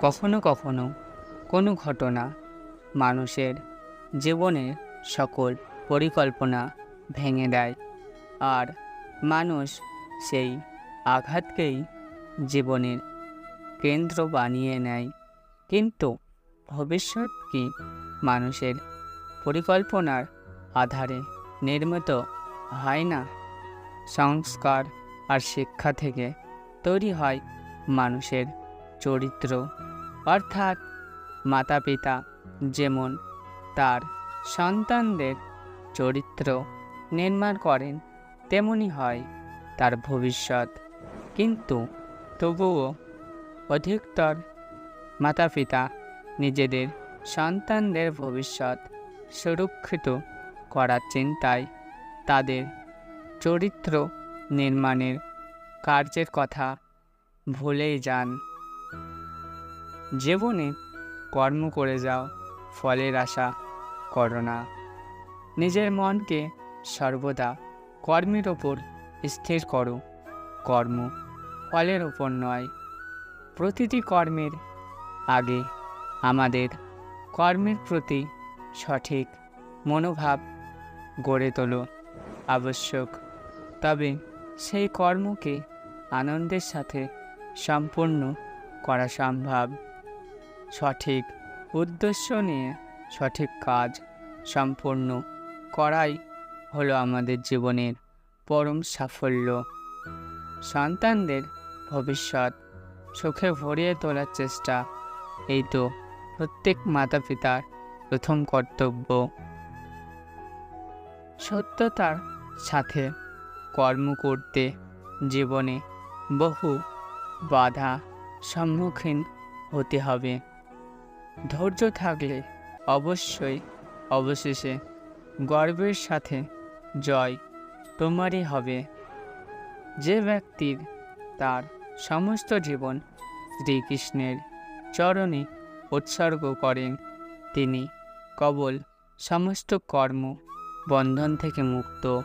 কখনো কখনো কোনো ঘটনা মানুষের জীবনের সকল পরিকল্পনা ভেঙে দেয়। আর মানুষ সেই আঘাতকেই জীবনের কেন্দ্র বানিয়ে নেয়। কিন্তু ভবিষ্যৎ কি মানুষের পরিকল্পনার আধারে নির্মিত হয় না? সংস্কার আর শিক্ষা থেকে তৈরি হয় মানুষের চরিত্র। অর্থাৎ মাতা পিতা যেমন তার সন্তানদের চরিত্র নির্মাণ করেন, তেমনি হয় তার ভবিষ্যৎ। কিন্তু তবুও অধিকতর মাতা পিতা নিজেদের সন্তানদের ভবিষ্যৎ সুরক্ষিত করার চিন্তায় তাদের চরিত্র নির্মাণের কার্যের কথা ভুলেই যান। জীবনে কর্ম করে যাও, ফলের আশা করো না। নিজের মনকে সর্বদা কর্মের ওপর স্থির করো। কর্ম ফলের ওপর নয়, প্রতিটি কর্মের আগে। আমাদের কর্মের প্রতি সঠিক মনোভাব গড়ে তোলো আবশ্যক। তবে সেই কর্মকে আনন্দের সাথে সম্পূর্ণ করা সম্ভব। সঠিক উদ্দেশ্য নিয়ে সঠিক কাজ সম্পূর্ণ করাই হলো আমাদের জীবনের পরম সাফল্য। সন্তানদের ভবিষ্যৎ সুখে ভরিয়ে তোলার চেষ্টা, এই তো প্রত্যেক মাতা পিতার প্রথম কর্তব্য। সত্যতার সাথে কর্ম করতে জীবনে বহু বাধা সম্মুখীন হতে হবে। ধৈর্য থাকলে অবশ্যই অবশেষে গর্বের সাথে জয় তোমারই হবে। যে ব্যক্তির তার সমস্ত জীবন শ্রীকৃষ্ণের চরণে উৎসর্গ করেন, তিনি কবল সমস্ত কর্ম বন্ধন থেকে মুক্ত